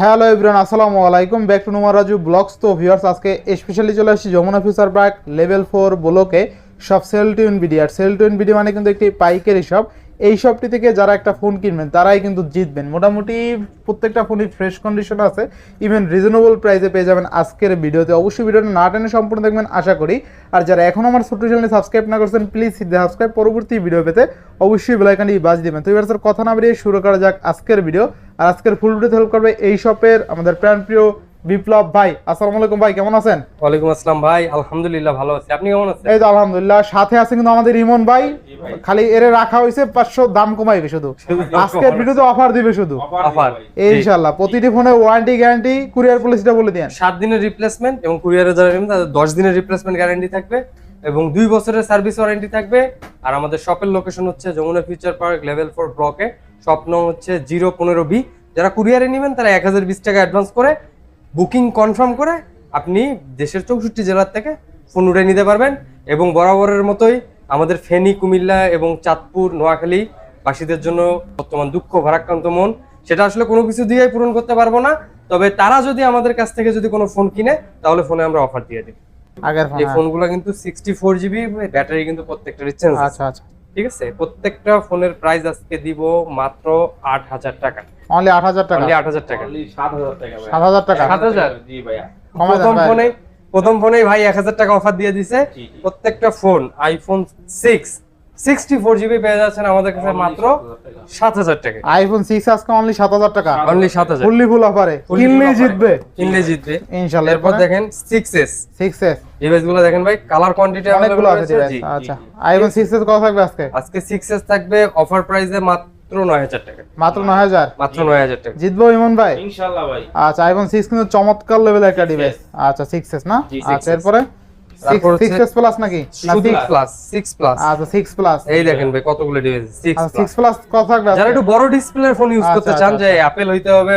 Hello everyone আসসালামু আলাইকুম। Back to Numar Raju blogs তো ভিউয়ার্স আজকে স্পেশালি চলে আসছি Jamuna future park level four ব্লকে সব সেল টু ইনভিডি আর সেল টু ইনভিডি মানে কিন্তু একটি পাইকারি শপ এই শপটি থেকে যারা একটা ফোন কিনবেন, তারাই কিন্তু জিতবেন। মোটামুটি প্রত্যেকটা ফোনই ফ্রেশ কন্ডিশন আছে। ইভেন রিজনেবল প্রাইসে পেয়ে যাবেন আজকের ভিডিওতে। অবশ্যই ভিডিওটা না টেনে সম্পূর্ণ দেখবেন, আশা করি। আর যারা এখন আমার ছোট্ট চ্যানেলে সাবস্ক্রাইব না করছেন প্লিজ সাবস্ক্রাইব পরবর্তী ভিডিও পেতে অবশ্যই বেলাইকানটি বাজ দিবেন। তো এবার স্যার কথা না বেরিয়ে শুরু করা যাক আজকের ভিডিও আর আজকের ফুল ভিডিওতে হেল্প করবে এই শপের আমাদের প্রাণপ্রিয় বিপ্লব ভাই আসসালামু আলাইকুম ভাই কেমন আছেন? ওয়ালাইকুম আসসালাম ভাই আলহামদুলিল্লাহ ভালো আছি। আপনি কেমন আছেন? এই তো আলহামদুলিল্লাহ সাথে আছে কিন্তু আমাদের ইমন ভাই খালি এর রাখা হয়েছে পাঁচশো দাম কমাইবে শুধু। আজকের ভিডিওতে অফার দিবে শুধু। অফার ইনশাল্লাহ প্রতিটি ফোনে ওয়ারেন্টি গ্যারান্টি কুরিয়ার পলিসিটা বলে দেন। সাত দিনের রিপ্লেসমেন্ট এবং কুরিয়ারে যারা নেবেন তাদের দশ দিনের রিপ্লেসমেন্ট গ্যারান্টি থাকবে এবং দুই বছরের সার্ভিস ওয়ারেন্টি থাকবে। আর আমাদের শপের লোকেশন হচ্ছে Jamuna future park level four ব্লকে শপ নং হচ্ছে জিরো পনেরো বি যারা কুরিয়ারে নেবেন তারা এক হাজার বিশ টাকা অ্যাডভান্স করে বুকিং কনফার্ম করে আপনি দেশের চৌষট্টি জেলার থেকে ফোন উঠে নিতে পারবেন এবং বরাবরের মতোই আমাদের ফেনী কুমিল্লা এবং চাঁদপুর নোয়াখালী বাসীদের জন্য বর্তমান দুঃখ ভারাক্রান্ত মন সেটা আসলে কোনো কিছু দিয়েই পূরণ করতে পারব না। তবে তারা যদি আমাদের কাছ থেকে যদি কোনো ফোন কিনে তাহলে ফোনে আমরা অফার দিয়ে দিই আগের এই ফোনগুলো কিন্তু সিক্সটি ফোর জিবি ব্যাটারি কিন্তু প্রত্যেকটা চেঞ্জ আচ্ছা আচ্ছা। ঠিক আছে? প্রত্যেকটা ফোনের প্রাইস আজকে দিব মাত্র আট হাজার টাকা। অনলি আট হাজার টাকা? অনলি আট হাজার টাকা। সাত হাজার টাকা সাত হাজার জি ভাইয়া। প্রথম ফোনে প্রথম ফোনে ভাই এক হাজার টাকা অফার দিয়ে দিছে। প্রত্যেকটা phone iPhone six sixty four GB পেয়ে যাচ্ছেন আমাদের কাছে মাত্র সাত হাজার টাকা। আইফোন সিক্স আজকে অনলি সাত হাজার টাকা। অনলি সাত হাজার। ফুললি ফুল অফারে Fully কিনলেই full offer। জিতবে। কিনলে জিতবে। ইনশাল্লাহ। এরপর দেখেন ডিভাইসগুলো ভাই কালার কোয়ান্টিটি অনেকগুলো আছে আচ্ছা। আইফোন সিক্স এস কত থাকবে আজকে? আজকে সিক্স এস থাকবে অফার প্রাইসে মাত্র নয় হাজার টাকা। মাত্র নয় হাজার? মাত্র নয় হাজার টাকা। জিতবো ইমন ভাই? ইনশাআল্লাহ ভাই। আচ্ছা আইফোন সিক্স কিন্তু চমৎকার লেভেল একটা ডিভাইস আচ্ছা সিক্স এস না? আচ্ছা এরপরে? তারপর হচ্ছে- সিক্স এস প্লাস নাকি না six six plus six plus আচ্ছা সিক্স প্লাস এই দেখেন ভাই কতগুলো ডিভাইস সিক্স আচ্ছা সিক্স প্লাস কত থাকবে যারা একটু বড় ডিসপ্লের ফোন ইউজ আচ্ছা, করতে আচ্ছা, চান যে অ্যাপেল হইতে হবে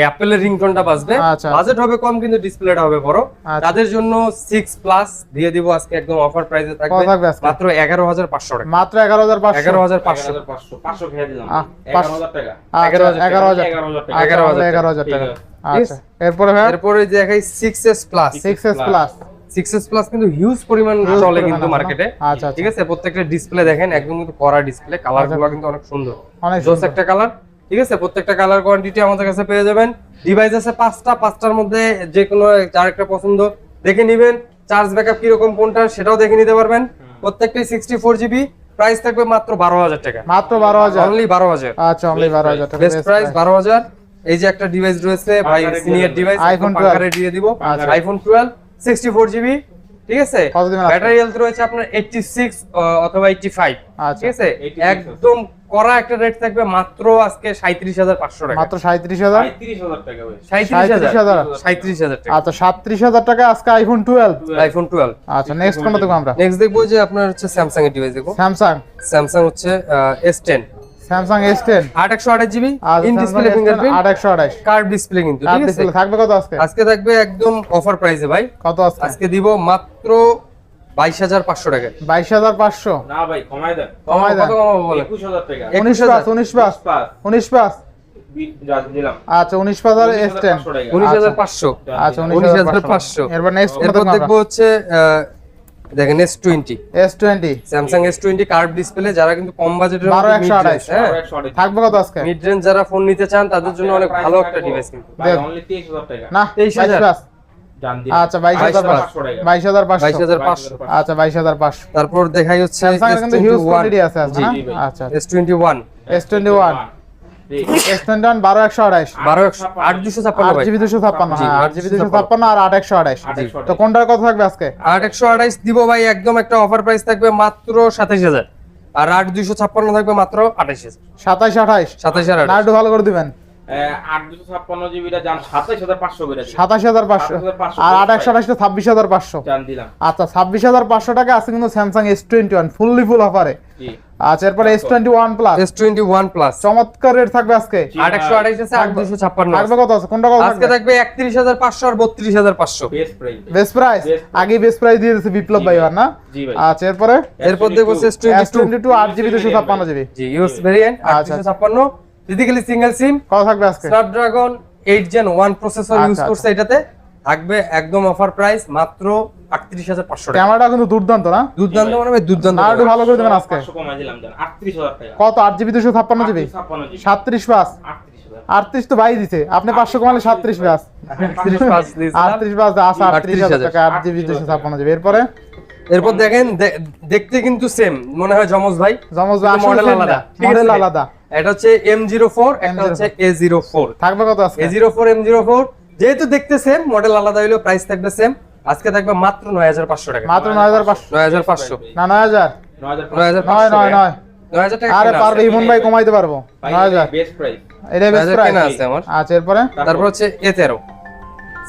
অ্যাপেলের রিংটোনটা বাজবে আচ্ছা। বাজেট হবে কম কিন্তু ডিসপ্লেটা হবে বড় আচ্ছা। তাদের জন্য সিক্স প্লাস দিয়ে দিব আজকে একদম অফার প্রাইসে থাকবে মাত্র এগারো হাজার পাঁচশো টাকা মাত্র এগারো হাজার পাঁচশো এগারো হাজার পাঁচশো 500 500 খেয়ে দিলাম 11000 টাকা আচ্ছা 11,000 এগারো হাজার 11,000 টাকা। আচ্ছা, এগারো হাজার এগারো হাজার টাকা আচ্ছা এরপরে ভাই এরপরে দেখাই six S plus six S plus six S plus কিন্তু হিউজ পরিমাণ চলে কিন্তু মার্কেটে আচ্ছা, আচ্ছা। ঠিক আছে? প্রত্যেকটা ডিসপ্লে দেখেন একদম কিন্তু কড়া ডিসপ্লে কালারগুলো কিন্তু অনেক সুন্দর। জোস একটা কালার ঠিক আছে? প্রত্যেকটা কালার কোয়ান্টিটি আমাদের কাছে পেয়ে যাবেন। ডিভাইস আছে পাঁচটা পাঁচটার মধ্যে যে কোনো একটা পছন্দ। দেখে নিবেন চার্জ ব্যাকআপ কীরকম কোনটা সেটাও দেখে নিতে পারবেন। প্রত্যেকটাই সিক্সটি ফোর জিবি প্রাইস থাকবে মাত্র বারো হাজার টাকা। মাত্র বারো হাজার? অনলি বারো হাজার। আচ্ছা অনলি বারো হাজার বেস্ট প্রাইস বারো হাজার। এই যে একটা ডিভাইস রয়েছে ভাই সিনিয়র ডিভাইস আইফোন দিয়ে দিব। আচ্ছা। IPhone twelve sixty four GB ঠিক আছে? ব্যাটারি হেলথ রয়েছে আপনার এইটটি সিক্স অথবা এইটটি ফাইভ আচ্ছা। ঠিক আছে? একদম করা একটা রেট থাকবে মাত্র আজকে সাঁত্রিশ হাজার পাঁচশো টাকা। মাত্র সাঁত্রিশ হাজার? 35000 টাকা ভাই। সাঁত্রিশ সাঁত্রিশ হাজার। সাঁত্রিশ টাকা। আচ্ছা সাতত্রিশ হাজার টাকা আজকে আইফোন টুয়েলভ আইফোন টুয়েলভ আচ্ছা নেক্সট কোনটা দেখব আমরা? নেক্সট দেখব যে আপনার হচ্ছে স্যামসাং এর ডিভাইস দেখব। স্যামসাং স্যামসাং হচ্ছে S ten Samsung S ten আট একশো আঠাশ জিবি? আর ইন ডিসপ্লে ফিঙ্গারপ্রিন্ট আট একশো আঠাশ। কার্ভ ডিসপ্লে কিন্তু ঠিক আছে? ডিসপ্লে থাকবে কত আজকে? আজকে থাকবে একদম অফার প্রাইসে ভাই। কত আজকে? আজকে দিব মাত্র বাইশ হাজার পাঁচশো টাকা। বাইশ হাজার পাঁচশো। না ভাই কমায় দেন। কমায় দেন। কত কমাবো বলে 21000 টাকা। উনিশ পাঁচ উনিশ পাঁচ। পাঁচ। উনিশ পাঁচ। বি- যা দিলাম আচ্ছা উনিশ পাঁচ আর এস টেন উনিশ হাজার পাঁচশো আচ্ছা উনিশ হাজার হাজার পাঁচশো। এরপর নেক্সট এরপর দেখব দেখব হচ্ছে আহ, দেখেন S twenty S twenty Samsung S twenty curve display যারা কিন্তু কম বাজেটের বারো একশো আঠাশ। হ্যাঁ। আরও 100 টাকা। থাকবে কত আজকে? মিড রেঞ্জ যারা ফোন নিতে চান তাদের জন্য অনেক ভালো একটা ডিভাইস কিন্তু। ভাই অনলি 23000 টাকা। না 23,000 বাইশ পাঁচ জান দিন আচ্ছা বাইশ হাজার 22,500 বাইশ হাজার বাইশ হাজার পাঁচশো। আচ্ছা বাইশ হাজার পাঁচশো। তারপর দেখাই হচ্ছে। আচ্ছা S twenty one S twenty one GB GB আর তো কোনটার কত থাকবে আজকে? আট একশো আঠাইশ দিব ভাই একদম একটা অফার প্রাইস থাকবে মাত্র সাতাইশ হাজার। আর আট দুইশো ছাপ্পান্ন থাকবে মাত্র হাজার। একটু ভালো করে দিবেন। আর আচ্ছা ছাব্বিশ হাজার পাঁচশো টাকা আছে কিন্তু Samsung S twenty one fully full অফারে জি। আচ্ছা এরপরে S twenty one plus S twenty one plus চমৎকার রেট থাকবে আজকে। জি আট একশো ভাই, আঠাইশ আছে থাকবে কত আছে? কোনটা কত আজকে থাকবে? আর বত্রিশ হাজার পাঁচশো। বেস্ট প্রাইস বেস্ট প্রাইস আগে বেস্ট প্রাইস দিয়ে দিয়েছে বিপ্লব ভাই ভাই। আর না? জি ভাই। আচ্ছা এরপরে? এরপর দেখব S S twenty two twenty two আট জিবি দুশো ছাপ্পান্ন জিবি জি US variant physically single SIM কত থাকবে আজকে? Snapdragon eight Gen one processor আচ্ছা, ইউজ আচ্ছা। করছে এটাতে। থাকবে একদম অফার প্রাইস মাত্র আটত্রিশ হাজার পাঁচশো ক্যামেরাটা কিন্তু দুর্দান্ত না? দুর্দান্ত মানে দুর্দান্ত আর একটু ভালো করে দেবেন আজকে। কমাই দিলাম আটত্রিশ হাজার টাকা। কত? আট জিবি দুশো ছাপ্পান্ন জিবি? সাতত্রিশ পাঁচ আটত্রিশ তো ভাই দিছে। আপনি পাঁচশো কমালে সাতত্রিশ পাঁচ আটত্রিশ পাঁচ দিয়েছিলাম। আটত্রিশ পাঁচ আসা আটত্রিশ হাজার টাকা আট জিবি দুশো ছাপ্পান্ন জিবি। এরপরে? এরপর দেখেন দে- দেখতে কিন্তু সেম মনে হয় জমজ ভাই? জমজ আলাদা। আছে? আলাদা। এটা হচ্ছে এম জিরো ফোর একটা হচ্ছে এ জিরো ফোর থাকবে কত ফোর যেহেতু দেখতে সেম মডেল আলাদা হইলেও প্রাইস থাকবে সেম আজকে থাকবে মাত্র নয় হাজার পাঁচশো টাকা। মাত্র নয় হাজার পাঁচশো। নয় হাজার পাঁচশো। না নয় হাজার? নয় হাজার নয় নয় নয় নয়। নয় হাজার টাকা আরে পারবে ইমন ভাই কমাইতে পারব। নয় হাজার। এটা নয় প্রাইস আছে আমার। আচ্ছা এরপরে? তারপর হচ্ছে এ তেরো।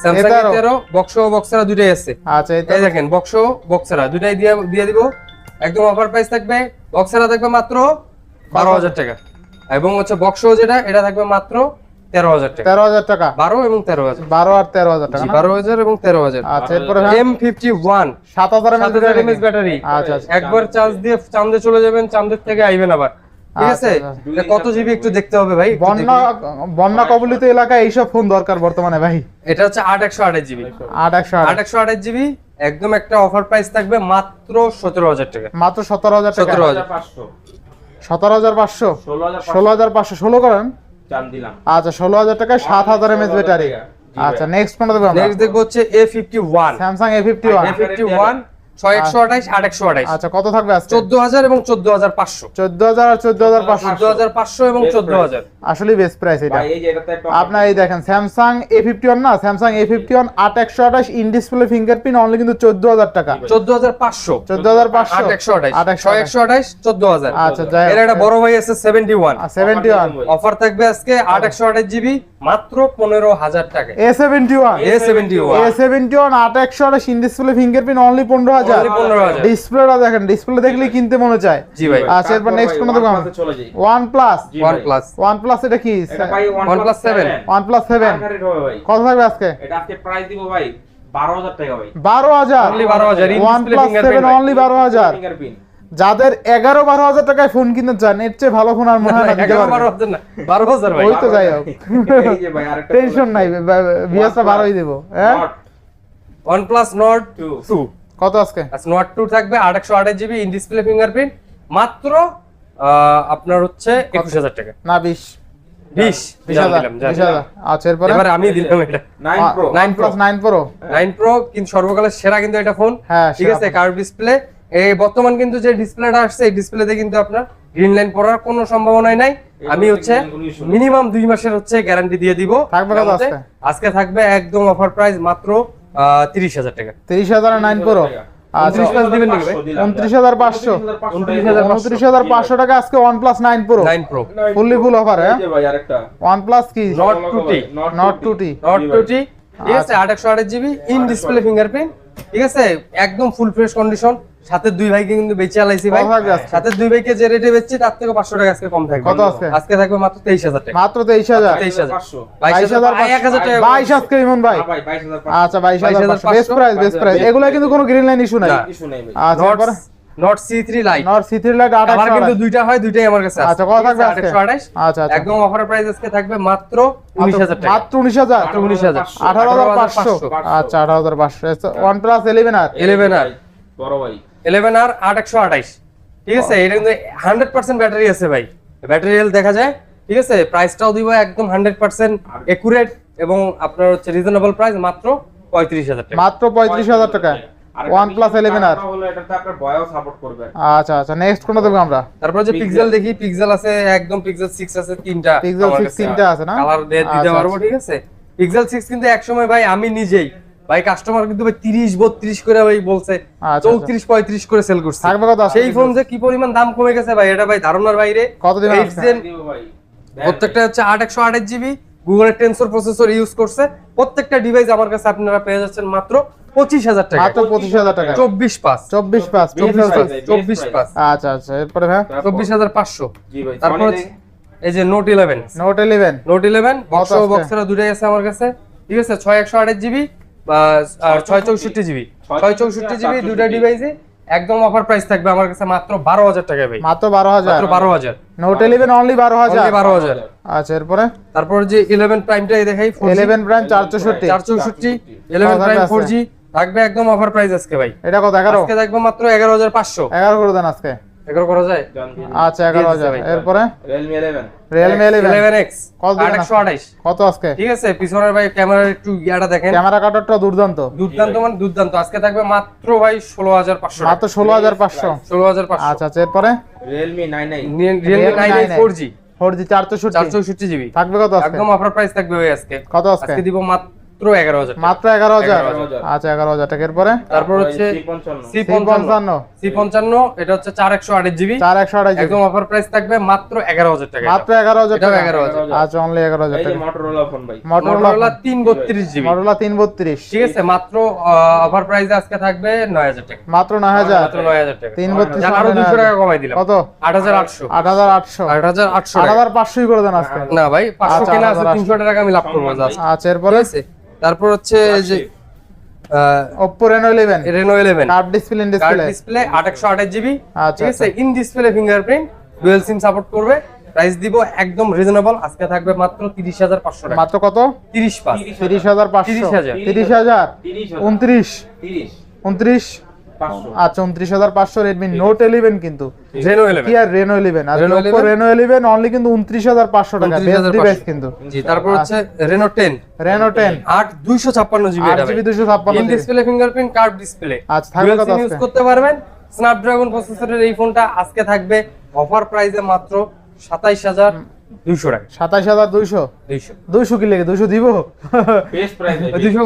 স্যামসাং এ তেরো। বক্স বক্সারা দুটাই আছে। আচ্ছা এই দেখেন বক্স ও বক্সারা দুটাই দিয়ে দিয়ে দিব। একদম অফার প্রাইস থাকবে। বক্সারা থাকবে মাত্র বারো হাজার টাকা। এবং হচ্ছে বক্স যেটা এটা থাকবে মাত্র তেরো হাজার টাকা। তেরো হাজার টাকা। বারো এবং তেরো হাজার। বারো আর তেরো হাজার টাকা বারো হাজার এবং তেরো হাজার। আচ্ছা এরপরে এম ফিফটি ওয়ান। সাত হাজার এমএস ব্যাটারি আচ্ছা আচ্ছা একবার চার্জ দিয়ে চাঁদে চলে যাবেন চাঁদের থেকে আইবেন আবার। ঠিক আচ্ছা, আছে? আচ্ছা। কত জিবি একটু দেখতে হবে ভাই বন্যা বন্যা কবলিত এলাকায় এইসব ফোন দরকার বর্তমানে ভাই। এটা হচ্ছে আট একশো আঠাশ জিবি। আট একশো আট একশো আঠাশ জিবি একদম একটা অফার প্রাইস থাকবে মাত্র সতেরো হাজার টাকা। মাত্র সতেরো হাজার টাকা। 17,000 পাঁচশো। সতেরো হাজার পাঁচশো। ষোলো হাজার পাঁচশো। ষোলো করেন? দাম দিলাম। আচ্ছা 16000 টাকায় 7000 এমএস ব্যাটারি আচ্ছা নেক্সট কোনটা দেখব আমরা? নেক্সট দেখব হচ্ছে A51 Samsung A51 A51 ছয় একশো আঠাশ আট একশো আঠাশ আচ্ছা কত থাকবে আজকে? চোদ্দ হাজার এবং চোদ্দ হাজার পাঁচশো। চোদ্দ হাজার আর চোদ্দ হাজার পাঁচশো। চোদ্দ হাজার পাঁচশো এবং চোদ্দ হাজার। আসলে বেস্ট প্রাইস এটা। ভাই এই যে এটাতে একটা আপনার এই দেখেন স্যামসাং এ ফিফটি ওয়ান না? স্যামসাং এ ফিফটি ওয়ান আট একশো আঠাশ ইন ডিসপ্লে ফিঙ্গারপ্রিন্ট অনলি কিন্তু চোদ্দ হাজার টাকা। চোদ্দ হাজার পাঁচশো। চোদ্দ হাজার পাঁচশো। আট একশো আঠাশ আট একশো ছয় একশো আঠাশ চোদ্দ হাজার। আচ্ছা যাই এর একটা বড় ভাই আছে seventy one seventy one offer থাকবে আজকে আট একশো আঠাশ জিবি মাত্র পনেরো হাজার টাকা A seventy one A seventy A one seventy one আট একশো আঠাশ ইন ডিসপ্লে ফিঙ্গারপ্রিন্ট অনলি পনেরো হাজার। Only 15,000 ডিসপ্লেটা দেখেন ডিসপ্লে দেখলে কিনতে মনে চায়। জি ভাই। আচ্ছা এরপর নেক্সট কোনটা দেবো আমরা? চলে যাই। OnePlus OnePlus OnePlus এটা কি? এটা ভাই OnePlus 7 ওয়ান প্লাস সেভেন হবে ভাই। কত থাকবে আজকে? এটা আজকে প্রাইস দিব ভাই বারো হাজার টাকা ভাই। বারো হাজার। Only 12,000 one plus seven only বারো হাজার। ফিঙ্গারপ্রিন্ট যাদের এগারো বারো হাজার টাকায় ফোন কিনতে চান এর চেয়ে ভালো ফোন আর মনে হয় না বারো হাজার ওই তো যাই হোক। এই যে ভাই আরেকটা টেনশন নাই বিয়াসটা বারোই দেবো হ্যাঁ? Not. OnePlus Nord two কত আজকে? আচ্ছা নট টু থাকবে আট একশো আঠাশ জিবি ইন ডিসপ্লে ফিঙ্গারপ্রিন্ট মাত্র আহ, আপনার হচ্ছে একুশ হাজার টাকা। না বিশ। বিশ বিশ হাজার বিশ হাজার। আচ্ছা এরপরে? এবার আমি দিলাম এটা। Pro। Pro। কিন্তু সর্বকালের সেরা কিন্তু এটা ফোন হ্যাঁ, ঠিক আছে। কার্ভ ডিসপ্লে এই বর্তমান কিন্তু যে ডিসপ্লেটা আসছে এই ডিসপ্লেতে কিন্তু আপনার গ্রিন লাইন পড়ার কোনো সম্ভাবনাই নাই। আমি হচ্ছে। মিনিমাম দুই মাসের হচ্ছে গ্যারান্টি দিয়ে দিব। থাকবে আজকে? আজকে থাকবে একদম অফার প্রাইস মাত্র তিরিশ হাজার টাকা। তিরিশ হাজার নাইন প্রো আচ্ছা 29 plus দিবেন নাকি ভাই? উনত্রিশ হাজার পাঁচশো। হাজার হাজার পাঁচশো টাকা আজকে OnePlus nine pro nine pro fully full offer হ্যাঁ? এই যে ভাই আরেকটা। ওয়ান কি? Not 2T, Nord two T Nord two T ঠিক আছে আট একশো আঠাশ জিবি ইন ডিসপ্লে ফিঙ্গারপ্রিন্ট ঠিক আছে? একদম ফুল ফ্রেশ কন্ডিশন সাথে দুই ভাইকে কিন্তু বেঁচে আলাইছি ভাই? সাথে দুই ভাইকে যে রেটে বেচছি তার থেকে পাঁচশো টাকা আজকে কম থাকবে। কত আজকে? আজকে থাকবে মাত্র তেইশ হাজার টাকা। মাত্র তেইশ হাজার? তেইশ হাজার। বাইশ হাজার এক হাজার টাকা বাইশ আজকে ইমন ভাই? হ্যাঁ বাইশ আচ্ছা বাইশ হাজার 22,500 বেস্ট প্রাইস বেস্ট প্রাইস এগুলো কিন্তু কোনো গ্রিন লাইন ইস্যু নাই। ইস্যু নাই আচ্ছা নট এরপরে Nord C three lite Nord C three lite আট আমার কিন্তু দুইটা হয় দুইটাই আমার কাছে আছে। আচ্ছা, কত থাকবে আছে, আজকে? আচ্ছা, আচ্ছা। একদম অফার প্রাইস আজকে থাকবে মাত্র উনিশ হাজার টাকা। মাত্র উনিশ হাজার? মাত্র উনিশ হাজার। আঠারো হাজার পাঁচশো। 18,500 আচ্ছা আঠারো হাজার পাঁচশো। OnePlus eleven R? 11 আর। বড় ভাই। ইলেভেন আর আট একশো আঠাইশ ঠিক আছে এটা কিন্তু হান্ড্রেড পার্সেন্ট ব্যাটারি আছে ভাই। ব্যাটারি হেলথ দেখা যায়। ঠিক আছে প্রাইসটাও দিব একদম হান্ড্রেড পার্সেন্ট একুরেট এবং আপনার হচ্ছে রিজনেবল প্রাইস মাত্র পঁয়ত্রিশ হাজার টাকা। মাত্র পঁয়ত্রিশ হাজার টাকা। প্লাস বিষয় আর। কথা হলো এটাতে আপনার বয়স সাপোর্ট করবে। আচ্ছা আচ্ছা নেক্সট কোনটা দেবো আমরা? তারপর যে পিক্সেল দেখি পিক্সেল আছে একদম পিক্সেল সিক্স আছে তিনটা Pixel 6 তিনটা আছে না? কালার দিতে আচ্ছা, পারব আচ্ছা। ঠিক আছে? পিক্সেল সিক্স কিন্তু এক সময় ভাই আমি নিজেই ভাই কাস্টমার কিন্তু ভাই তিরিশ বত্রিশ করে ভাই বলছে আচ্ছা। চৌত্রিশ পঁয়ত্রিশ করে সেল করছে। থাকবে কত সেই ফোন যে কি পরিমাণ দাম কমে গেছে ভাই এটা ভাই ধারণার বাইরে। কত ভাই। প্রত্যেকটা হচ্ছে আট একশো আঠাশ জিবি গুগলের টেনসর প্রসেসর ইউজ করছে। প্রত্যেকটা ডিভাইস আমার কাছে আপনারা পেয়ে যাচ্ছেন মাত্র পঁচিশ হাজার টাকা। মাত্র পঁচিশ হাজার টাকা। চব্বিশ পাঁচ চব্বিশ পাঁচ চব্বিশ পাঁচ চব্বিশ পাঁচ আচ্ছা আচ্ছা এরপরে হ্যাঁ? চব্বিশ হাজার পাঁচশো। জি তারপর হচ্ছে এই যে Note eleven Note eleven Note eleven box? বক্সেরা দুটাই আছে আমার কাছে। ঠিক আছে ছয় একশো আঠাশ জিবি বা আর ছয় চৌষট্টি জিবি ছয় চৌষট্টি জিবি দুটা ডিভাইসে একদম অফার প্রাইস থাকবে আমার কাছে মাত্র বারো হাজার টাকা ভাই। মাত্র বারো হাজার। মাত্র বারো হাজার। নোট ইলেভেন অনলি বারো হাজার? বারো হাজার। আচ্ছা এরপরে? তারপর যে ইলেভেন প্রাইমটাই দেখাই ইলেভেন ব্র্যান্ড চার চৌষট্টি চার চৌষট্টি প্রাইম আছে? ফোর জি থাকবে একদম অফার প্রাইস আজকে ভাই। এটা কত এগারো। আজকে থাকবে মাত্র এগারো হাজার পাঁচশো। এগারো করে দেন আজকে। এগারো করা যায়? আচ্ছা এগারো দিয়ে দিচ্ছি হাজার। ভাই। এরপরে? Realme eleven Realme eleven eleven X কত দিবেন আটশো আঠাইশ কত আজকে? ঠিক আছে পিছনের ভাই ক্যামেরার একটু ইয়াটা দেখেন। ক্যামেরা কাটারটা দুর্দান্ত। দুর্দান্ত মানে দুর্দান্ত। আজকে থাকবে মাত্র ভাই ষোলো হাজার পাঁচশো মাত্র ষোলো হাজার পাঁচশো। ষোলো হাজার পাঁচশো। আচ্ছা আচ্ছা এরপরে? Realme nine nine Realme nine Realme four G four G চার চার চৌষট্টি চৌষট্টি জিবি থাকবে কত আজকে? একদম অফার প্রাইস থাকবে ভাই আজকে। কত আজকে? আজকে দিব মাত্র এগারো হাজার মাত্র এগারো হাজার? আচ্ছা এগারো হাজার। টাকা এরপরে তারপর হচ্ছে সি পঞ্চান্ন। পঞ্চান্ন। সি পঞ্চান্ন। এটা হচ্ছে চার একশো আট জিবি। চার একশো আড়াই একদম অফার প্রাইস থাকবে মাত্র এগারো হাজার টাকা মাত্র এগারো হাজার এটাও টাকা। 11,000 আচ্ছা অনলি এগারো হাজার টাকা। মোটরোলা ফোন ভাই। মোটরোলা মোটরোলা তিন বত্রিশ জিবি। মডেলা তিন বত্রিশ। ঠিক আছে মাত্র অফার প্রাইসে আজকে থাকবে নয় হাজার টাকা। মাত্র নয় হাজার। মাত্র নয় হাজার টাকা। তিন বত্রিশ আরও দুশো টাকা কমাই দিলাম। কত? আট হাজার আটশো। আট হাজার আটশো। আট হাজার আটশো আট হাজার পাঁচশোই করে দেন আজকে। না ভাই পাঁচশো আচ্ছা, কেনা আছে তিনশো টাকা আমি লাভ করব আচ্ছা এরপরে? তারপর হচ্ছে যে Oppo Reno 11 Reno 11 curve display in display display 828 GB ঠিক আছে? In display fingerprint dual SIM support করবে। প্রাইস দিব একদম রিজনেবল আজকে থাকবে মাত্র 30500 টাকা। মাত্র কত? 30 পাঁচ। 30500 30000 30000 29 30 29 আচ্ছা উনত্রিশ হাজার পাঁচশো রেডমি নোট ইলেভেন কিন্তু। রেনো কি আর রেনো ইলেভেন আর Reno Oppo 11? Reno eleven only কিন্তু উনত্রিশ হাজার পাঁচশো টাকা। বেস্ট ডিভাইস কিন্তু। জি তারপর হচ্ছে রেনো টেন রেনো টেন আট দুইশো ছাপ্পান্ন জিবি আট জিবি দুশো ছাপ্পান্ন ডিসপ্লে ফিঙ্গারপ্রিন্ট ডিসপ্লে আচ্ছা থাকবে কত ইউজ আজকে? করতে পারবেন। স্ন্যাপড্রাগন প্রসেসরের এই ফোনটা আজকে থাকবে। অফার প্রাইসে মাত্র সাতাইশ হাজার দুইশো টাকা। সাতাইশ হাজার দুইশো? দুইশো। দুইশো কি লেগে? দুইশো দিব? দুইশো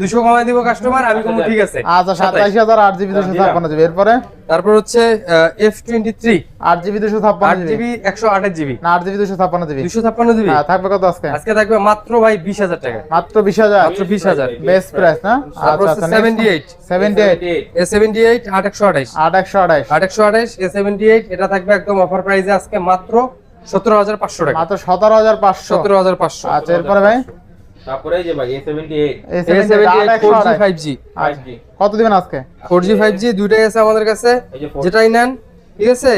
কমাই দিব 27, কাস্টমার দুইশো কমাই দিব কাস্টমার আমি কোনো ঠিক আছে। আচ্ছা সাতাইশ হাজার আট জিবি দুশো ছাপ্পান্ন জিবি এরপরে? তারপর হচ্ছে এফ টোয়েন্টি থ্রি আট জিবি দুশো ছাপ্পান্ন জিবি। জিবি না জিবি দুশো ছাপ্পান্ন জিবি। দুইশো ছাপ্পান্ন জিবি? হ্যাঁ থাকবে কত আজকে? আজকে থাকবে মাত্র ভাই বিশ হাজার টাকা। মাত্র বিশ হাজার? মাত্র বিশ হাজার। বেস্ট প্রাইস না? আচ্ছা seventy eight seventy eight A seventy eight আট একশো আঠাইশ আট একশো আঠাইশ আট একশো আঠাইশ এ সেভেন্টি এইট এটা থাকবে একদম অফার প্রাইসে আজকে মাত্র সতেরো হাজার পাঁচশো টাকা। মাত্র সতেরো হাজার পাঁচশো। সতেরো হাজার পাঁচশো। আচ্ছা এরপরে ভাই? তারপরে এই যে ভাই এ সেভেন্টি এইট এই এ 78 সেভেন্টি আট এইট একশো ফোর জি আঠাইশ। ফাইভ জি ফাইভ জি কত দিবেন আজকে? ফোর জি ফাইভ জি দুইটাই আছে আমাদের কাছে। 4G যেটাই নেন ঠিক আছে?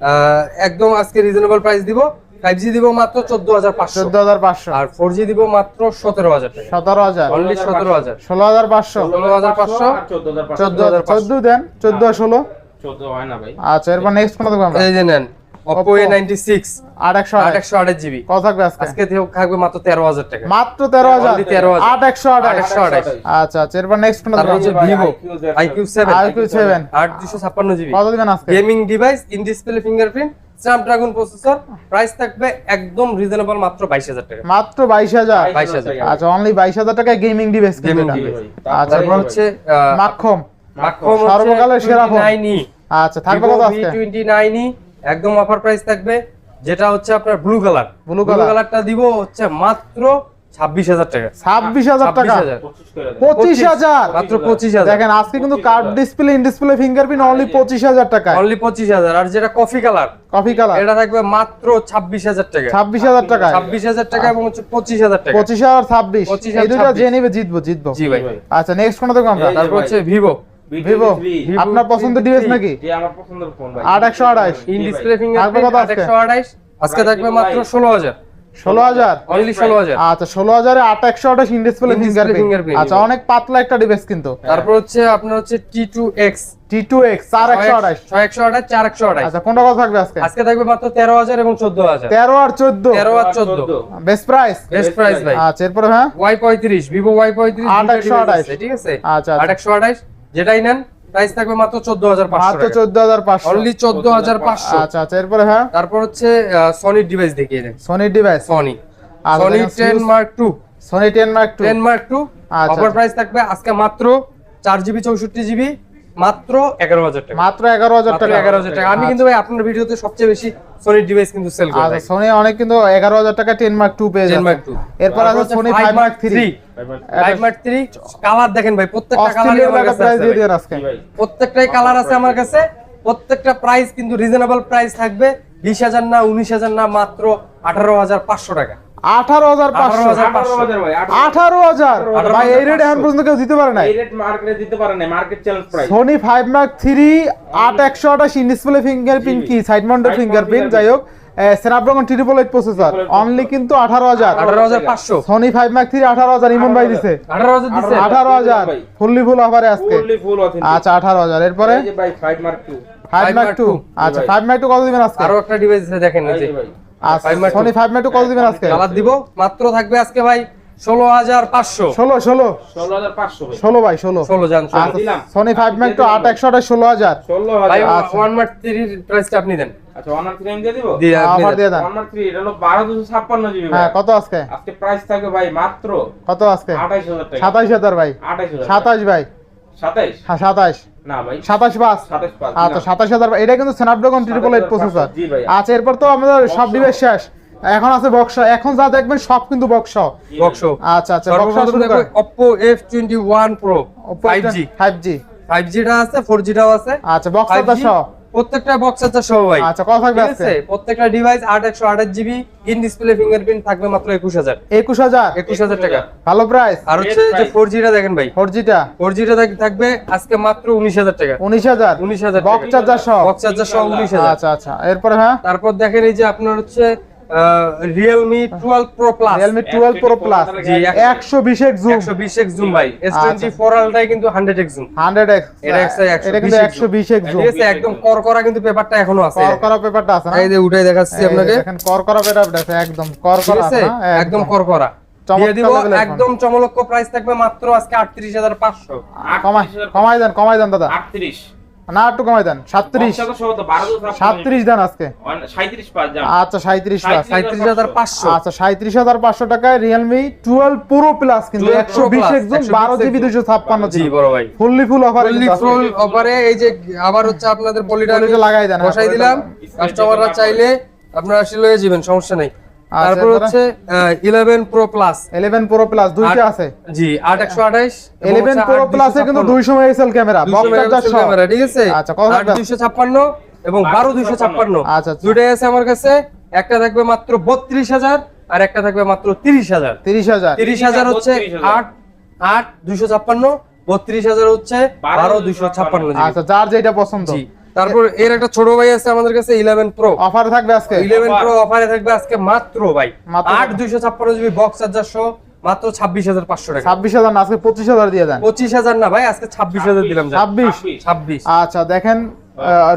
আহ, একদম আজকে রিজনেবল প্রাইস দিব। ফাইভ জি দিব মাত্র চোদ্দ হাজার পাঁচশো। চোদ্দ হাজার পাঁচশো। আর ফোর জি দিব মাত্র সতেরো হাজার টাকা। সতেরো হাজার। অনলি সতেরো হাজার। ষোলো হাজার পাঁচশো। ষোলো হাজার পাঁচশো। আর হাজার পাঁচশো। চোদ্দ হাজার চোদ্দ দেন চোদ্দ আর ষোলো। চোদ্দ হয় না ভাই। আচ্ছা এরপর নেক্সট কোন দেখব আমরা? এই যে নেন। Oppo Oppo। A96 আট একশো আট। আট একশো আঠাশ জিবি। কত থাকবে আজকে? থাকবে মাত্র তেরো হাজার টাকা। মাত্র তেরো হাজার? Only 13,000 আট একশো আট। আট একশো আঠাশ আচ্ছা আচ্ছা এরপর নেক্সট জিবি। কত দিবেন আজকে? Gaming device in display fingerprint Snapdragon processor price থাকবে একদম রিজনেবল মাত্র বাইশ হাজার টাকা। মাত্র বাইশ হাজার? 22,000 আচ্ছা অনলি বাইশ হাজার টাকায় গেমিং ডিভাইস কিনতে device। আচ্ছা তারপর হচ্ছে মাক্ষম মাক্রম সর্বকালের সেরা ফোন। নাইনি আচ্ছা থাকবে কত আজকে? টোয়েন্টি নাইনি একদম অফার প্রাইস থাকবে যেটা হচ্ছে আপনার ব্লু কালার ব্লু কালারটা দিব হচ্ছে মাত্র ছাব্বিশ হাজার টাকা। ছাব্বিশ হাজার টাকা। পঁচিশ হাজার। মাত্র পঁচিশ হাজার। দেখেন আজকে কিন্তু curved display in display fingerprint only পঁচিশ হাজার টাকায়। অনলি পঁচিশ হাজার। আর যেটা কফি কালার কফি কালার এটা থাকবে মাত্র ছাব্বিশ হাজার টাকা। ছাব্বিশ হাজার টাকায়। ছাব্বিশ হাজার টাকা এবং হচ্ছে পঁচিশ হাজার টাকা। পঁচিশ হাজার ছাব্বিশ। 25 আর এই দুটো যে নিবে জিতবো জিতবো। জি ভাই। আচ্ছা নেক্সট কোন দেখব আমরা? তারপর হচ্ছে ভিভো ভিভো আপনার পছন্দের ডিভাইস নাকি? যে আমার পছন্দের ফোন ভাই। আট একশো আঠাইশ ইন জি ডিসপ্লে ফিঙ্গারপ্রিন্ট কত আজকে? থাকবে মাত্র ভাই। ষোলো হাজার? ষোলো হাজার। অনলি ষোলো হাজার আচ্ছা আচ্ছা অনেক পাতলা একটা ডিভাইস কিন্তু। তারপর হচ্ছে আপনার হচ্ছে T two X T two X চার একশো আঠাশ একশো আঠাশ চার একশো আঠাশ আচ্ছা কোনটা কত থাকবে আজকে? আজকে থাকবে মাত্র তেরো হাজার এবং চোদ্দ হাজার। তেরো আর চোদ্দ। তেরো আর চোদ্দ। বেস্ট প্রাইস বেস্ট প্রাইস ভাই। আচ্ছা এরপরে হ্যাঁ? ওয়াই পঁয়ত্রিশ ভিভো ওয়াই পঁয়ত্রিশ আট একশো আঠাশ। ঠিক আছে? আচ্ছা আট একশো আঠাশ যেটাই নেন প্রাইস থাকবে মাত্র চোদ্দ হাজার মাত্র পাঁচশো চোদ্দ হাজার পাঁচশো। অনলি চোদ্দ হাজার পাঁচশো। আচ্ছা আচ্ছা এরপরে হ্যাঁ? তারপর হচ্ছে সনির ডিভাইস দেখিয়ে দেন। সনি ডিভাইস সনি সনি দেখেন, ten Fuse- Mark two Sony ten Mark 2 10 Mark two আচ্ছা, অফার। প্রাইস থাকবে আজকে মাত্র চার জিবি চৌষট্টি জিবি মাত্র এগারো হাজার টাকা। মাত্র এগারো হাজার টাকা। এগারো হাজার টাকা। আমি কিন্তু ভাই আপনার ভিডিওতে সবচেয়ে বেশি সনির ডিভাইস কিন্তু সেল করি আচ্ছা সোনি অনেক কিন্তু এগারো হাজার টাকা টেন মার্ক টু পেয়ে টেন যাচ্ছে। মার্ক টু এরপর আছে Sony five Mark three five Mark three colour দেখেন ভাই প্রত্যেকটা প্রাইস দিয়ে ভাই। আজকে। প্রত্যেকটাই কালার আছে আমার কাছে। প্রত্যেকটা প্রাইস কিন্তু রিজনেবল প্রাইস থাকবে। বিশ হাজার না উনিশ হাজার না মাত্র আঠারো হাজার পাঁচশো টাকা। আঠারো হাজার পাঁচশো। আঠারো হাজার ভাই এই রেট এখন পর্যন্ত কেউ দিতে পারে নাই। এই রেট মার্কেটে দিতে পারে না market challenge price Sony five Mark three আট একশো আঠাশ ইন ডিসপ্লে ফিঙ্গারপ্রিন্ট কি? সাইড মাউন্টেড ফিঙ্গারপ্রিন্ট যাই হোক Snapdragon triple eight processor only কিন্তু আঠারো হাজার। আঠারো হাজার পাঁচশো। সোনি ফাইভ মার্ক থ্রি আঠারো হাজার। ইমন ভাই দিছে। আঠারো হাজার দিচ্ছে আঠারো হাজার। ফুললি ফুল অফারে আজকে। ফুললি ফুল অথেন্টিক আচ্ছা আঠারো হাজার। এরপরে? এই 5 মার্ক 2 ফাইভ মার্ক টু আচ্ছা। ফাইভ মার্ক টু কত দিবেন আজকে? আরও একটা ডিভাইস দেখেন এই আচ্ছা। সোনি ফাইভ মার্ক কত দিবেন আজকে? কালার দিব মাত্র থাকবে আজকে ভাই ষোলো হাজার পাঁচশো। ষোলো ষোলো। 16500 ভাই। ষোলো ভাই ষোলো। জান। আচ্ছা। সোনি ফাইভ টু আট একশো আঠাশ ষোলো হাজার। ভাই 16000 আচ্ছা। ওয়ান থ্রির প্রাইসটা আপনি দেন। আচ্ছা 1 মার্ক 3 দিয়ে দিব? দিয়ে আপনি অফার দেন। দিয়ে দেন। 1 মার্ক 3 এটা হলো 12256 জিবি হ্যাঁ কত আজকে? আজকে প্রাইস থাকবে ভাই মাত্র কত আজকে? 28000 টাকা। সাতাইশ হাজার ভাই। 28000 সাতাশ ভাই। 27 হ্যাঁ সাতাশ না ভাই। সাতাশ পাঁচ 27 পাঁচ আচ্ছা। এটা কিন্তু স্ন্যাপড্রাগন প্রসেসর আচ্ছা এরপর তো আমাদের সব ডিভাইস শেষ। এখন আছে বক্স এখন যা দেখবেন সব কিন্তু বক্স বক্সো আচ্ছা আচ্ছা বক্স দেখো Oppo F21 Pro 5G five জি 5G টা আছে 4G টাও আছে। আচ্ছা বক্স 5G সহ প্রত্যেকটা বক্স আছে সহ ভাই আচ্ছা কত থাকবে আজকে? আছে? প্রত্যেকটা device 8128 GB in display fingerprint থাকবে মাত্র 21000 একুশ হাজার? 21000 টাকা। ভালো প্রাইস আর হচ্ছে যে price। 4G টা দেখেন ভাই। ফোর টা? 4G টা থাক- থাকবে আজকে মাত্র 19000 টাকা। উনিশ হাজার? 19000 বক্স চার্জার সহ বক্স চার্জার সহ 19000 আচ্ছা আচ্ছা। এরপর হ্যাঁ? তারপর দেখেন এই যে আপনার হচ্ছে Realme twelve pro plus Realme twelve pro plus জি, একশো বিশ এক্স জুম একশো বিশ এক্স জুম ভাই। এস টোয়েন্টি ফোর আলটাই কিন্তু hundred X zoom hundred X এটা একশো- একশো এটা কিন্তু জুম একদম কর করা কিন্তু পেপারটা এখনও আছে। কর করা পেপারটা আছে না? এই যে উঠাই দেখাচ্ছি আপনাকে। দেখেন কর করা পেপারটা আছে একদম কর ঠিক করা আছে একদম। কর করা চমৎকার দিয়ে দিব level এর একদম চমলক্ষ প্রাইস থাকবে মাত্র আজকে আটত্রিশ হাজার পাঁচশো। কমাই কমাই দেন কমাই দেন দাদা। 38 না একটু কমাই দেন। সাতত্রিশ। বক্স সহ তো 12256 সাতত্রিশ দেন আজকে। 37 আচ্ছা সাঁত্রিশ সাঁত্রিশ হাজার পাঁচশো। আচ্ছা সাঁত্রিশ হাজার পাঁচশো টাকায় রিয়েলমি টুয়েলভ প্রো প্লাস কিন্তু একশো বিশ একজন বারো জিবি দুশো ছাপ্পান্ন GB fully full offer full অফারে এই যে আবার হচ্ছে আপনাদের পলিটা লাগাই দেন, হ্যাঁ, বসাই দিলাম। কাস্টমাররা চাইলে আপনারা আসলে যাবেন সমস্যা নাই। তারপর হচ্ছে eleven pro plus eleven pro plus দুইটা আছে। জি আট একশো আঠাইশ ইলেভেন প্রো প্লাসে কিন্তু দুইশো মেগাপিক্সেল ক্যামেরা চার্জার ক্যামেরা ঠিক আছে? আচ্ছা, কত থাকবে? দুইশো ছাপ্পান্ন এবং বারো দুইশো ছাপ্পান্ন। আচ্ছা, আচ্ছা। দুইটাই আছে আমার কাছে একটা থাকবে মাত্র বত্রিশ হাজার আর একটা থাকবে মাত্র তিরিশ হাজার। তিরিশ হাজার। তিরিশ হাজার হচ্ছে 32,000 আট আট দুইশো ছাপ্পান্ন বত্রিশ হাজার হচ্ছে বারো দুইশো ছাপ্পান্ন আচ্ছা যার যেটা পছন্দ। জি। তারপর এর একটা ছোট ভাই আছে আমাদের কাছে ইলেভেন প্রো অফারে থাকবে আজকে? ইলেভেন প্রো অফারে থাকবে আজকে মাত্র ভাই। মাত্র আট দুইশো ছাপ্পান্ন জিবি বক্স চার্জার সহ মাত্র ছাব্বিশ হাজার পাঁচশো টাকা। ছাব্বিশ হাজার না আজকে পঁচিশ হাজার দিয়ে দেন। পঁচিশ হাজার না ভাই আজকে ছাব্বিশ হাজার দিলাম যা। ছাব্বিশ? ছাব্বিশ। আচ্ছা দেখেন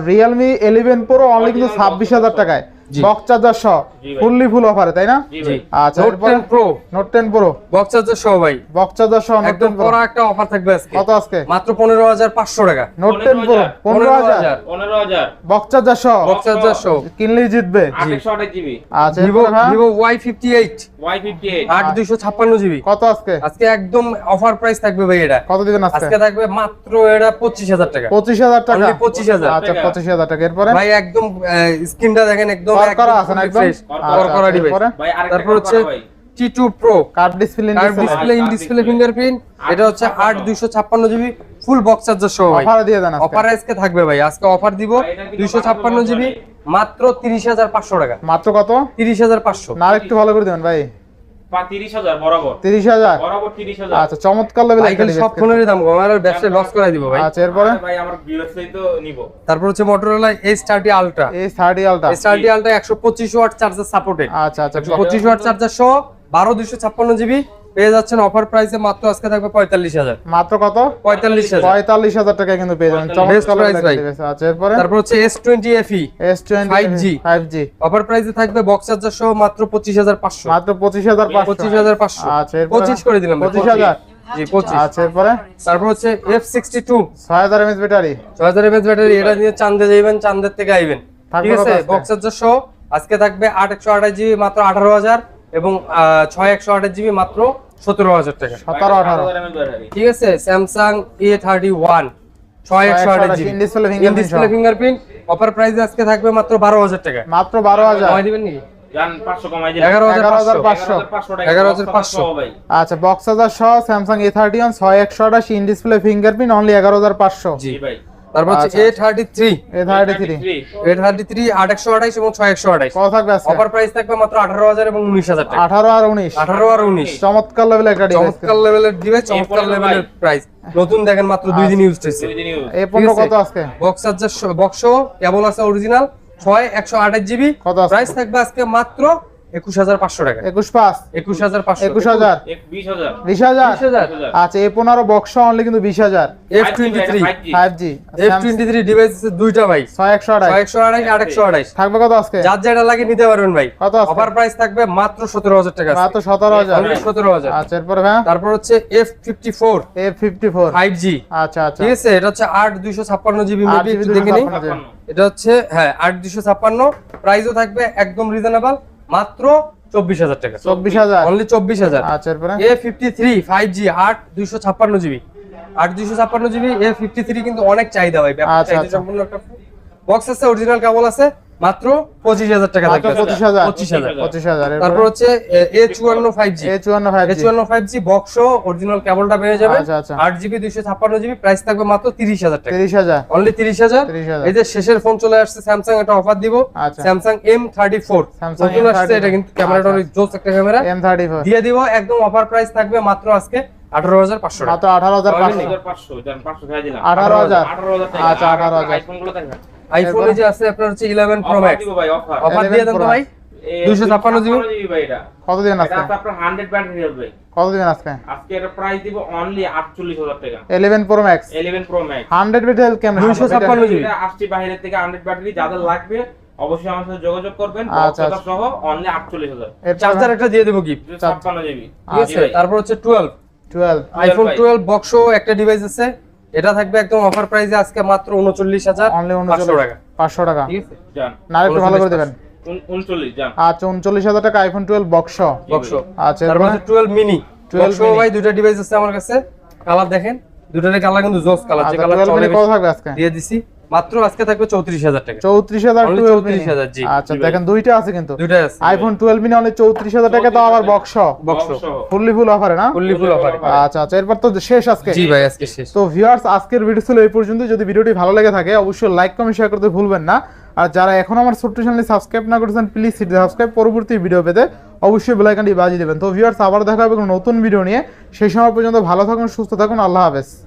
রিয়েলমি ইলেভেন প্রো অনলি কিন্তু ছাব্বিশ হাজার টাকায়। জি। বক্স চার্জার সহ ফুললি ফুল অফারে তাই না? আচ্ছা Note pro Note ten pro box charger সহ ভাই। বক্স চার্জার সহ একদম টেন একটা অফার থাকবে আজকে। কত আজকে? মাত্র পনেরো হাজার পাঁচশো টাকা। নোট টেন প্রো পনেরো হাজার। 15000 বক্স চার্জার সহ বক্স চার্জার সহ কিনলেই জিতবে। 828 জিবি। আচ্ছা Vivo? Vivo Y fifty eight Y58 আট দুইশো ছাপ্পান্ন জিবি। কত আজকে? আজকে একদম অফার প্রাইস থাকবে ভাই এটা। কত দিবেন আজকে? আজকে থাকবে মাত্র এটা পঁচিশ হাজার টাকা। পঁচিশ হাজার টাকা। Only 25,000 আচ্ছা টাকা। পঁচিশ হাজার টাকা। এরপরে? ভাই একদম স্ক্রিনটা দেখেন একদম কর আছে না একদম? কর ডিভাইস তারপর হচ্ছে display curved display in display fingerprint এটা হচ্ছে আট দুইশো ছাপ্পান্ন জিবি ফুল বক্স চার্জার সহ ভাই। অফারে দিয়ে দেন আজকে। অফার আজকে থাকবে ভাই। আজকে অফার দিব ভাই, এটা কিন্তু দুইশো ছাপ্পান্ন পাঁচশো জিবি মাত্র তিরিশ হাজার পাঁচশো টাকা। মাত্র কত? তিরিশ হাজার পাঁচশো। না একটু ভালো করে দেবেন ভাই। পা 30000 বরাবর। তিরিশ হাজার? বরাবর 30000 আচ্ছা চমৎকার সব ফোনেরই দাম কম আর ব্যবসায় লস করাই দিব ভাই। আচ্ছা এরপরে? ভাই আমার তো নিব। তারপর হচ্ছে আলট্রা এই thirty Ultra S thirty Ultra পঁচিশ ওয়াট চার্জার সাপোর্টেড আচ্ছা আচ্ছা। পঁচিশ ওয়াট চার্জার সহ বারো দুইশো ছাপ্পান্ন জিবি পেয়ে যাচ্ছেন অফার প্রাইসে মাত্র আজকে থাকবে পঁয়তাল্লিশ হাজার। মাত্র কত? পঁয়তাল্লিশ হাজার। পঁয়তাল্লিশ হাজার টাকা কিন্তু পেয়ে যাবেন। আচ্ছা এরপরে? তারপর হচ্ছে S twenty FE S twenty 5G five G offer প্রাইসে থাকবে বক্স চার্জার সহ মাত্র পঁচিশ হাজার পাঁচশো। মাত্র পঁচিশ হাজার পঁচিশ। হাজার পাঁচশো। আচ্ছা পঁচিশ করে দিলাম পঁচিশ। হাজার। আচ্ছা এরপরে? তারপর হচ্ছে এফ সিক্সটি টু ছয় হাজার এমএস ব্যাটারি। ছয় হাজার এমএচ ব্যাটারি এটা নিয়ে চান্দে যাইবেন চান্দের থেকে আইবেন। থাকবে ঠিক আছে? আজকে? বক্স চার্জার সহ আজকে থাকবে আট একশো আঠাশ জিবি মাত্র আঠারো হাজার এবং ছয় একশো আঠাশ জিবি মাত্র সতেরো হাজার টাকা। সতেরো আঠারো। ঠিক আছে স্যামসাং এ থার্টি ওয়ান ছয় একশো আঠাশ জিবি ডিসপ্লে। ফিঙ্গারপ্রিন্ট অফার প্রাইসে আজকে থাকবে মাত্র বারো হাজার টাকা। মাত্র বারো হাজার। কমাই দিবেন নাকি? জান 500 কমাই দিলাম। এগারো হাজার এগারো হাজার পাঁচশো পাঁচশো। 11500 টাকা 11,500 সহ ভাই। আচ্ছা বক্স হাজার সহ স্যামসাং এ থার্টি ওয়ান ছয় একশো আঠাশ ইন ডিসপ্লে ফিঙ্গারপ্রিন্ট অনলি এগারো হাজার পাঁচশো। জি ভাই। তারপর হচ্ছে এবং কত থাকবে আজকে অফার প্রাইস থাকবে মাত্র এবং টাকা। আর চমৎকার লেভেল একটা ডিভাইস চমৎকার লেভেলের দিবে চমৎকার পনেরো লেভেলের প্রাইস নতুন দেখেন মাত্র দুই দিন ইউজ হয়েছে দুই দিন use। এ পনেরো ঠিক আছে। কত আজকে বক্স চার্জার বক্স কেবল আছে অরিজিনাল ছয় একশো আঠাশ জিবি কত আছে? প্রাইস থাকবে আজকে মাত্র একুশ হাজার পাঁচশো টাকা। একুশ পাঁচ। একুশ হাজার পাঁচশো। একুশ হাজার। বিশ আচ্ছা এ পনেরো বক্স অনলি কিন্তু বিশ হাজার। F twenty three five G F twenty three device দুইটা ভাই। ছয় একশো আড়াই একশো আঠাইশ আট একশো আঠাইশ থাকবে কত আজকে? যার যেটা লাগে নিতে পারবেন ভাই। কত অফার প্রাইস থাকবে মাত্র সতেরো হাজার টাকা মাত্র সতেরো হাজার। সতেরো হাজার। আচ্ছা এরপরে হ্যাঁ তারপর হচ্ছে F fifty four A fifty four five G আচ্ছা আচ্ছা। ঠিক আছে এটা হচ্ছে আট দুইশো ছাপ্পান্ন জিবি আট মেবি দেখে নিই। এটা হচ্ছে হ্যাঁ আট দুইশো ছাপ্পান্ন। প্রাইসও থাকবে একদম রিজনেবল মাত্র চব্বিশ হাজার টাকা। চব্বিশ হাজার? অনলি চব্বিশ হাজার। আচ্ছা A fifty three five G আট দুইশো ছাপ্পান্ন জিবি। আট দুইশো ছাপ্পান্ন জিবি এ ফিফটি থ্রি কিন্তু অনেক চাহিদা ভাই আচ্ছা, চাহিদা আচ্ছা। সম্পূর্ণ একটা বক্স আছে অরিজিনাল কেবল আছে। মাত্র পঁচিশ হাজার টাকা পঁচিশ হাজার। পঁচিশ হাজার। পঁচিশ হাজার। তারপর হচ্ছে এ চুয়ান্ন ফাইভ জি এ চুয়ান্ন ফাইভ চুয়ান্ন ফাইভ জি বক্স অরিজিনাল কেবলটা পেয়ে যাবে। আচ্ছা, আচ্ছা। আট জিবি দুইশো ছাপ্পান্ন জিবি প্রাইস থাকবে মাত্র তিরিশ হাজার টাকা। তিরিশ হাজার। অনলি তিরিশ হাজার। 30,000 এই যে শেষের ফোন চলে আসছে স্যামসাং একটা অফার দিব। স্যামসাং এম থার্টি ফোর নতুন আসছে এটা কিন্তু ক্যামেরাটা অনেক জোস একটা ক্যামেরা এম থার্টি ফোর দিয়ে দিব একদম অফার প্রাইস থাকবে মাত্র আজকে আঠারো হাজার পাঁচশো টাকা। মাত্র আঠারো হাজার পাঁচশো। আঠারো হাজার টাকা। আচ্ছা, আঠারো হাজার। আইফোন যে আছে আপনার হচ্ছে ইলেভেন প্রো ম্যাক্স দিব ভাই অফার অফার দিয়ে দেন তো ভাই? 256 জিবি? ভাই এটা। কত দিন এটা আজকে? আছে আপনার হান্ড্রেড ব্যাটারি হবে কত দিন আজকে? আজকে এটা প্রাইস দিব অনলি আটচল্লিশ হাজার টাকা। Eleven pro max eleven pro max hundred betel camera 256 GB. এটা আসছে বাইরে থেকে হান্ড্রেড ব্যাটারি যাদের লাগবে অবশ্যই আমার সাথে যোগাযোগ করবেন। আচ্ছা, সহ অনলি আটচল্লিশ হাজার। চার্জার একটা দিয়ে দেবো গিফট ছাপ্পান্ন জিবি। ঠিক আছে তারপর হচ্ছে টুয়েলভ টুয়েলভ আইফোন ভাই। টুয়েলভ বক্সও একটা ডিভাইস আছে। এটা থাকবে একদম অফার প্রাইসে আজকে মাত্র উনচল্লিশ হাজার অনলি পাঁচশো উনচল্লিশ টাকা। পাঁচশো টাকা। ঠিক আছে? যান না একটু ভালো করে দেবেন। উন- উনচল্লিশ যান আচ্ছা উনচল্লিশ হাজার টাকা আইফোন টুয়েলভ বক্স বক্স আচ্ছা তারপর এরপরে হচ্ছে টুয়েলভ মিনি 12 টুয়েলভ ভাই দুটো ডিভাইস আছে আমার কাছে। কালার দেখেন। দুটোর কালার কিন্তু জোস কালার যে আচ্ছা কালার চলে কত থাকবে আজকে? দিয়ে দিছি। মাত্র আজকে থাকবে চৌত্রিশ হাজার টাকা। চৌত্রিশ হাজার টুয়েলভ 34,000 জি। আচ্ছা দেখেন দুইটা আছে কিন্তু। আছে। আইফোন টুয়েলভ মিনি অনলি চৌত্রিশ হাজার টাকা তো আবার বক্স বক্স ফুললি ফুল অফারে না? ফুললি ফুল অফার আচ্ছা আচ্ছা এরপর তো শেষ আজকে। জি ভাই আজকে শেষ। তো ভিউয়ার্স আজকের ভিডিও ছিল এই পর্যন্ত। যদি ভিডিওটি ভালো লেগে থাকে অবশ্যই লাইক কমেন্ট শেয়ার করতে ভুলবেন না। আর যারা এখন আমার ছোট্ট চ্যানেলে সাবস্ক্রাইব না করেছেন প্লিজ সাবস্ক্রাইব পরবর্তী ভিডিও পেতে অবশ্যই বেল আইকনটি বাজিয়ে দেবেন। তো ভিউয়ার্স আবার দেখা হবে নতুন ভিডিও নিয়ে। সেই সময় পর্যন্ত ভালো থাকুন সুস্থ থাকুন। আল্লাহ হাফেজ।